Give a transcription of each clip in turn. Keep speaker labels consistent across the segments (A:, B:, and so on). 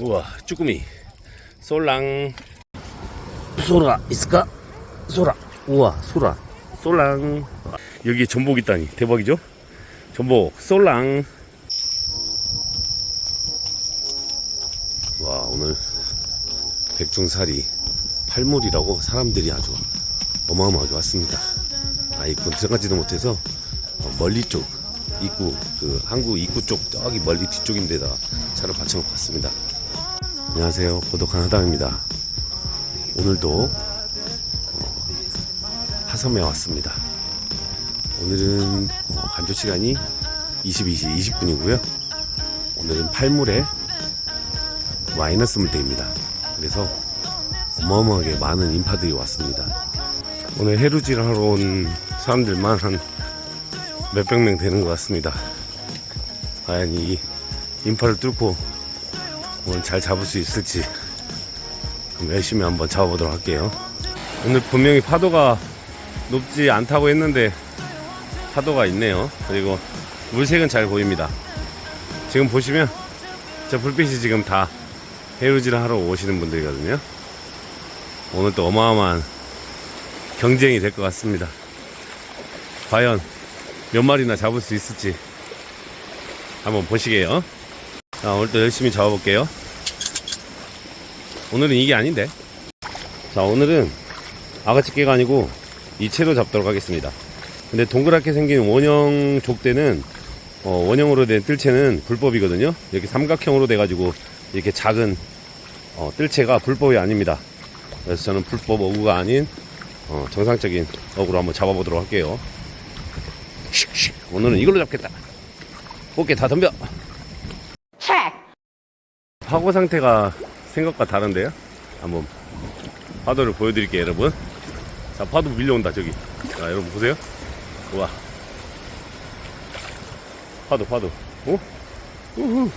A: 우와 쭈꾸미. 솔랑. 소라 있을까? 소라. 우와 소라. 솔랑. 여기에 전복 있다니. 대박이죠? 전복 솔랑. 와 오늘 백중살이 팔몰이라고 사람들이 아주 어마어마하게 왔습니다. 아 이건 들어가지도 못해서 어, 멀리 쪽 입구 그 항구 입구 쪽 저기 멀리 뒤쪽인데다 차를 받쳐놓고 왔습니다 안녕하세요. 고독한 하담입니다. 오늘도 어, 하섬에 왔습니다. 오늘은 어, 간조 시간이 22시 20분이고요. 오늘은 팔물에 마이너스 물대입니다. 그래서 어마어마하게 많은 인파들이 왔습니다. 오늘 해루질 하러 온 사람들만 한 몇백 명 되는 것 같습니다. 과연 이 인파를 뚫고 오늘 잘 잡을 수 있을지 그럼 열심히 한번 잡아보도록 할게요. 오늘 분명히 파도가 높지 않다고 했는데 파도가 있네요. 그리고 물색은 잘 보입니다. 지금 보시면 저 불빛이 지금 다 해루질 하러 오시는 분들이거든요. 오늘 또 어마어마한 경쟁이 될 것 같습니다. 과연 몇 마리나 잡을 수 있을지 한번 보시게요. 자, 오늘도 열심히 잡아볼게요. 오늘은 이게 아닌데. 자, 오늘은 아가치개가 아니고 이 채로 잡도록 하겠습니다. 근데 동그랗게 생긴 원형 족대는 어, 원형으로 된 뜰채는 불법이거든요. 이렇게 삼각형으로 돼 가지고 이렇게 작은 어, 뜰채가 불법이 아닙니다. 그래서 저는 불법 어구가 아닌 어, 정상적인 어구로 한번 잡아보도록 할게요. 오늘은 이걸로 잡겠다. 꽃게 다 덤벼. 파고 상태가 생각과 다른데요? 한번 파도를 보여드릴게요, 여러분. 자, 파도 밀려온다, 저기. 자, 여러분 보세요. 우와. 파도, 파도. 오? 우후.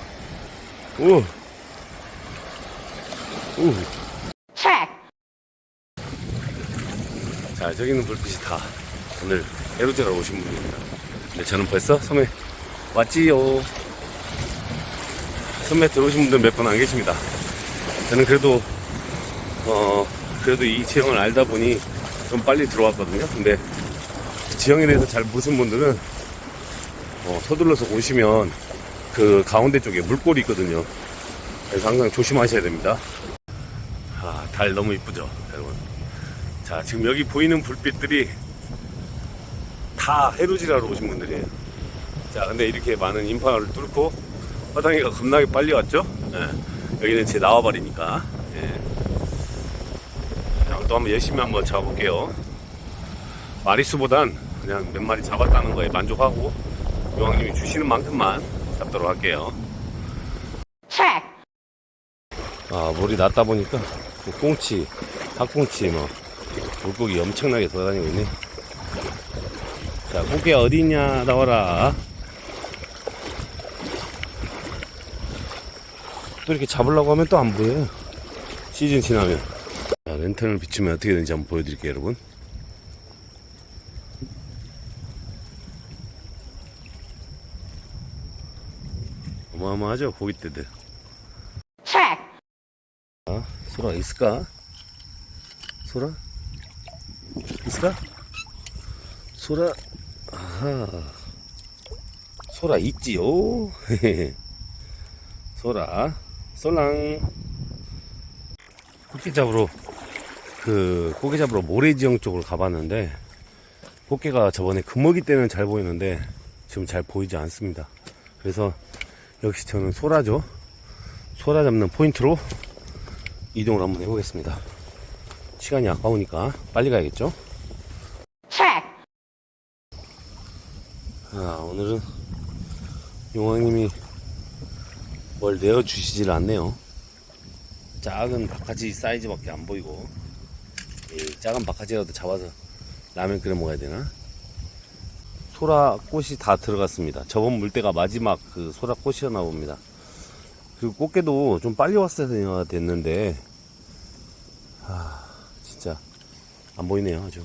A: 우. 우. 자, 저기는 불빛이 다 오늘 에로제라 오신 분입니다. 근데 저는 벌써 섬에 왔지요. 섬에 들어오신 분들 몇 분 안 계십니다. 저는 그래도, 어, 그래도 이 지형을 알다 보니 좀 빨리 들어왔거든요. 근데 지형에 대해서 잘 모르신 분들은 어, 서둘러서 오시면 그 가운데 쪽에 물골이 있거든요. 그래서 항상 조심하셔야 됩니다. 아, 달 너무 이쁘죠, 여러분. 자, 지금 여기 보이는 불빛들이 다 해루지라로 오신 분들이에요. 자, 근데 이렇게 많은 인파를 뚫고 화당이가 겁나게 빨리 왔죠? 예. 여기는 제 나와버리니까. 예. 자, 또 한번 열심히 한번 잡아볼게요. 마리수보단 그냥 몇 마리 잡았다는 거에 만족하고 요왕님이 주시는 만큼만 잡도록 할게요. 아, 물이 낮다 보니까 그 꽁치, 학꽁치 뭐 물고기 엄청나게 돌아다니고 있네. 자, 고개 어디 있냐? 나와라. 또 이렇게 잡으려고 하면 또 안 보여요. 시즌 지나면. 자, 랜턴을 비추면 어떻게 되는지 한번 보여드릴게요, 여러분. 어마어마하죠, 고깃대들. 아, 소라 있을까? 소라? 있을까? 소라, 아하. 소라 있지요? 소라, 솔랑. 꽃게 잡으러, 그, 고개 잡으러 모래지형 쪽으로 가봤는데, 꽃게가 저번에 금먹이 때는 잘 보이는데, 지금 잘 보이지 않습니다. 그래서, 역시 저는 소라죠. 소라 잡는 포인트로 이동을 한번 해보겠습니다. 시간이 아까우니까 빨리 가야겠죠? 아, 오늘은 용왕님이 뭘 내어주시질 않네요. 작은 바카지 사이즈밖에 안 보이고, 이 작은 바카지라도 잡아서 라면 끓여 먹어야 되나? 소라 꽃이 다 들어갔습니다. 저번 물때가 마지막 그 소라 꽃이었나 봅니다. 그리고 꽃게도 좀 빨리 왔어야 됐는데, 아, 진짜 안 보이네요, 아주.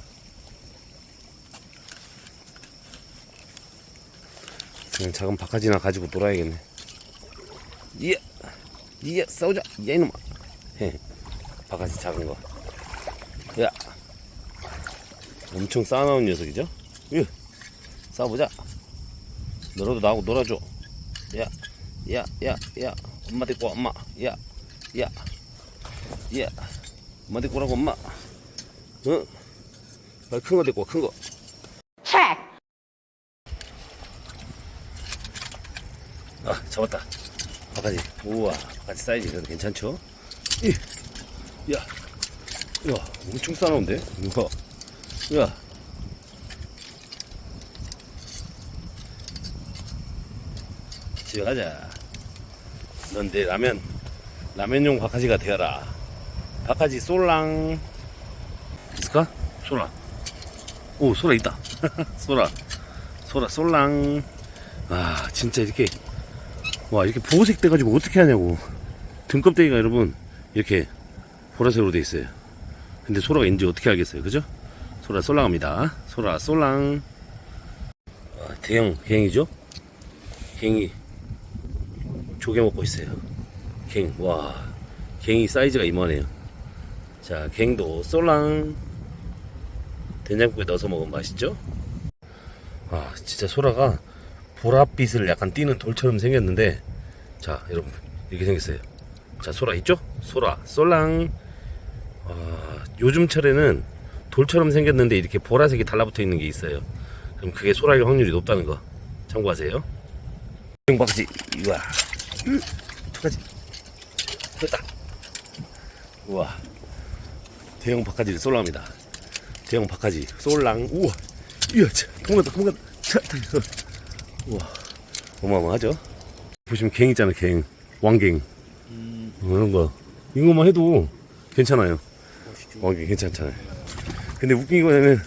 A: 그냥 작은 바카지나 가지고 놀아야겠네. 예. 이게 싸우자 야 이놈아 헤 바가지 작은 거 야. 엄청 싸나운 녀석이죠? 으. 싸워보자. 너라도 나하고 놀아줘. 야, 야, 야, 야. 엄마 데리고 와, 엄마. 야, 야, 야. 엄마 데리고 오라고, 엄마. 응? 빨리 큰거 데리고 와, 큰 거. 아, 잡았다. 바가지. 우와, 바가지 사이즈 그래도 괜찮죠? 이. 야, 야, 엄청 싸나운데? 우와. 야. 집에 가자. 넌 내 라면, 라면용 바카지가 되어라. 바카지 쏠랑. 있을까? 소라. 오, 소라 있다. 소라. 소라, 쏠랑. 아, 진짜 이렇게, 와, 이렇게 보호색 돼가지고 어떻게 하냐고. 등껍데기가 여러분, 이렇게 보라색으로 돼 있어요. 근데 소라가 인지 어떻게 알겠어요, 그죠? 소라 쏠랑합니다. 소라 쏠랑. 아, 대형 갱이죠? 갱이 조개 먹고 있어요. 갱, 와, 갱이 사이즈가 이만해요. 자, 갱도 쏠랑. 된장국에 넣어서 먹으면 맛있죠? 아, 진짜 소라가 보랏빛을 약간 띄는 돌처럼 생겼는데, 자, 여러분, 이렇게 생겼어요. 자, 소라 있죠? 소라, 쏠랑. 아, 요즘 철에는 돌처럼 생겼는데 이렇게 보라색이 달라붙어 있는 게 있어요. 그럼 그게 소라일 확률이 높다는 거 참고하세요. 대형 바가지, 우와, 음, 두 가지, 됐다. 우와, 대형 바가지를 쏠랍니다. 대형 바가지, 쏠랑, 우와, 이야, 도망갔다, 차, 차, 우와, 어마어마하죠? 보시면 갱 있잖아요, 갱, 왕갱, 뭐 이런 거, 이것만 해도 괜찮아요. 왕갱 괜찮잖아요. 근데 웃긴 거는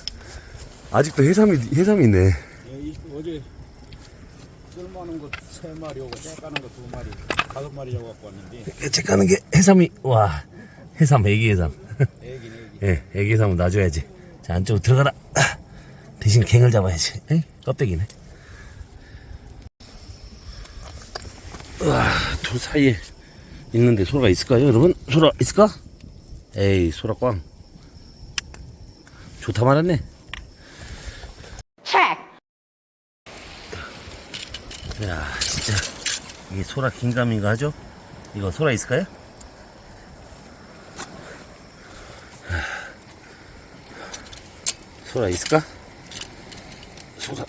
A: 아직도 해삼이 해삼이 있네.
B: 예, 이- 어제 쓸만한 거세 마리하고 째 까는 거 두 마리, 다섯 마리 잡아갖고 왔는데
A: 책 가는 게 해삼이 와 해삼 애기 해삼.
B: 애긴 애기.
A: 예, 애기 해삼은 놔줘야지. 자 안쪽으로 들어가라. 아, 대신 갱을 잡아야지. 에이, 껍데기네. 와둘 사이에 있는데 소라가 있을까요, 여러분? 소라 있을까? 에이 소라 꽝. 좋다 말았네. 야, 진짜 이게 소라 긴가민가 하죠? 이거 소라 있을까요? 소라 있을까? 소라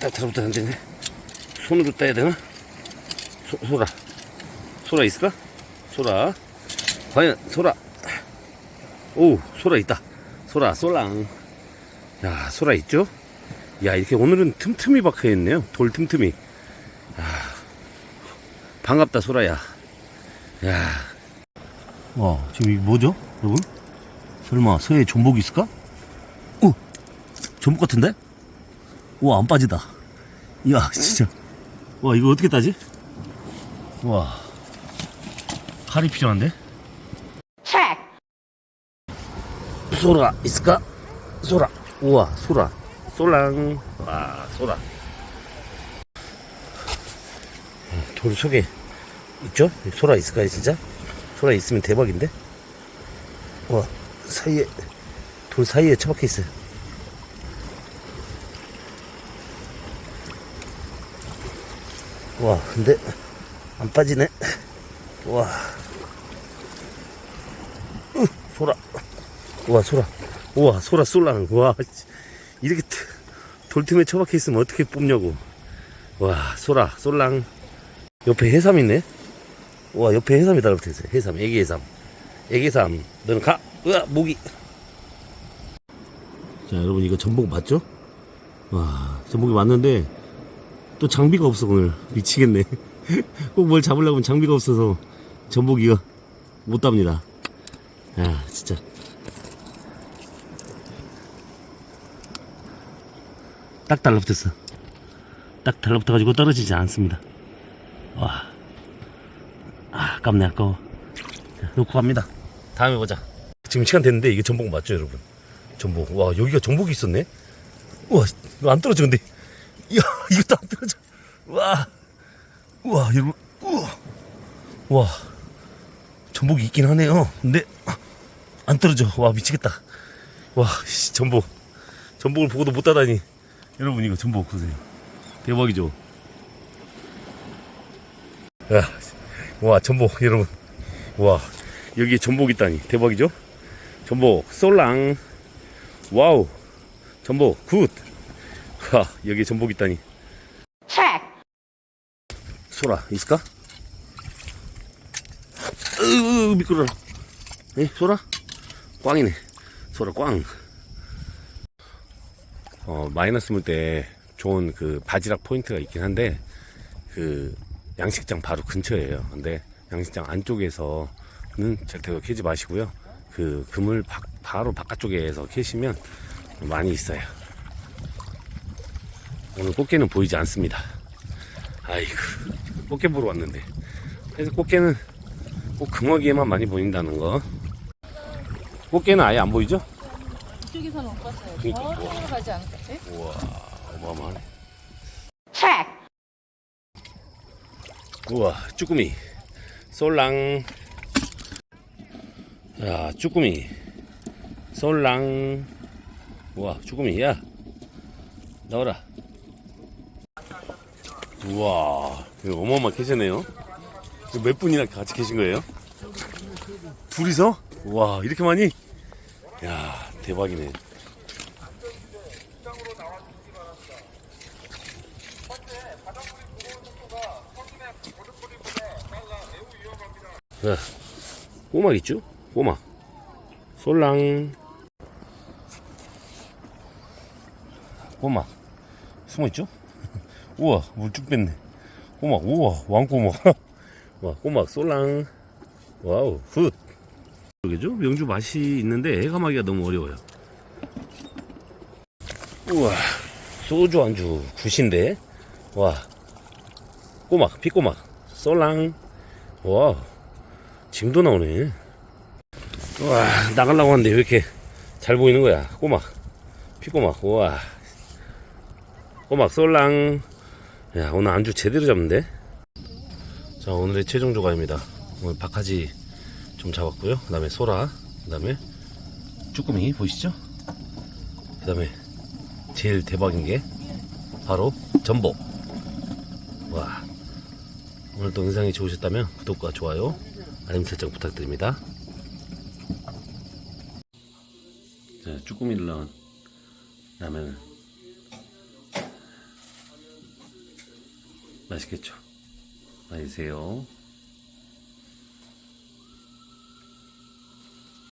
A: 딱 들어부터 안 되네. 손으로 따야 되나? 소, 소라. 소라 있을까? 소라. 과연 소라. 오 소라 있다. 소라 쏠랑. 야 소라 있죠? 야 이렇게 오늘은 틈틈이 박혀 있네요. 돌 틈틈이. 아, 반갑다 소라야. 야. 와, 지금 이게 뭐죠 여러분? 설마 서해 전복이 있을까? 오 전복 같은데? 우와 안 빠지다. 이야 진짜. 와 이거 어떻게 따지 와. 칼이 필요한데? 소라 있을까? 소라. 우와 소라. 쏠랑. 와 소라. 돌 속에 있죠? 소라 있을까요 진짜? 소라 있으면 대박인데? 와 사이에 돌 사이에 처박혀 있어요. 와 근데 안 빠지네. 와. 으, 소라. 와 소라. 우와 소라 쏠랑 와 씨. 이렇게 트- 돌틈에 처박혀 있으면 어떻게 뽑냐고. 와 소라 쏠랑. 옆에 해삼 있네. 와 옆에 해삼이 달라붙어 있어요. 해삼 애기 해삼. 애기 해삼. 너는 가. 으아 모기. 자 여러분 이거 전복 맞죠? 와 전복이 맞는데 또 장비가 없어 오늘. 미치겠네 꼭 뭘 잡으려면 장비가 없어서 전복이가 못 답니다 야 진짜 딱 달라붙었어. 딱 달라붙어가지고 떨어지지 않습니다. 와. 아, 아깝네, 아까워. 자, 놓고 갑니다. 다음에 보자. 지금 시간 됐는데 이게 전복 맞죠, 여러분? 전복. 와, 여기가 전복이 있었네? 우와, 이거 안 떨어져, 근데. 이야, 이것도 안 떨어져. 와. 우와, 여러분. 우와. 와, 전복이 있긴 하네요. 근데 안 떨어져. 와, 미치겠다. 와, 씨, 전복. 전복을 보고도 못 따다니. 여러분 이거 전복 보세요. 대박이죠. 야, 와 전복 여러분. 와 여기에 전복 있다니 대박이죠. 전복 솔랑. 와우. 전복 굿. 와 여기에 전복 있다니. 소라 있을까? 으 미끄러라. 에 소라? 꽝이네. 소라 꽝. 어, 마이너스 물 때 좋은 그 바지락 포인트가 있긴 한데 그 양식장 바로 근처예요. 근데 양식장 안쪽에서는 절대 캐지 마시고요. 그 그물 바, 바로 바깥쪽에서 캐시면 많이 있어요. 오늘 꽃게는 보이지 않습니다. 아이고 꽃게 보러 왔는데 그래서 꽃게는 꼭 금어기에만 많이 보인다는 거. 꽃게는 아예 안 보이죠?
C: 이쪽에서는 못 봤어요.
A: 그러니까.
C: 저쪽으로 가지 않을까? 예?
A: 우와 어마어마하네 우와 쭈꾸미 솔랑 야 쭈꾸미 솔랑 우와 쭈꾸미 야 나와라 우와 이거 어마어마하게 계시네요 이거 몇 분이나 같이 계신 거예요? 둘이서? 우와 이렇게 많이? 야 대박이네 자, 꼬막 있죠? 꼬막. 솔랑. 꼬막. 숨어 있죠? 우와, 물 쭉 뺐네. 꼬막, 우와, 왕꼬막. 와, 꼬막, 솔랑. 와우, 굿. 그죠? 명주 맛이 있는데 해감하기가 너무 어려워요. 우와, 소주 안주 굿인데? 와, 꼬막, 피꼬막, 솔랑. 와, 짐도 나오네. 와, 나가려고 하는데 왜 이렇게 잘 보이는 거야? 꼬막. 피꼬막. 우와. 꼬막 쏠랑. 야, 오늘 안주 제대로 잡는데? 자, 오늘의 최종 조과입니다. 오늘 박하지 좀 잡았고요. 그 다음에 소라. 그 다음에 쭈꾸미 보이시죠? 그 다음에 제일 대박인 게 바로 전복. 와. 오늘도 영상이 좋으셨다면 구독과 좋아요, 알림 설정 부탁드립니다. 자, 쭈꾸미를 넣은 라면 맛있겠죠? 드세요.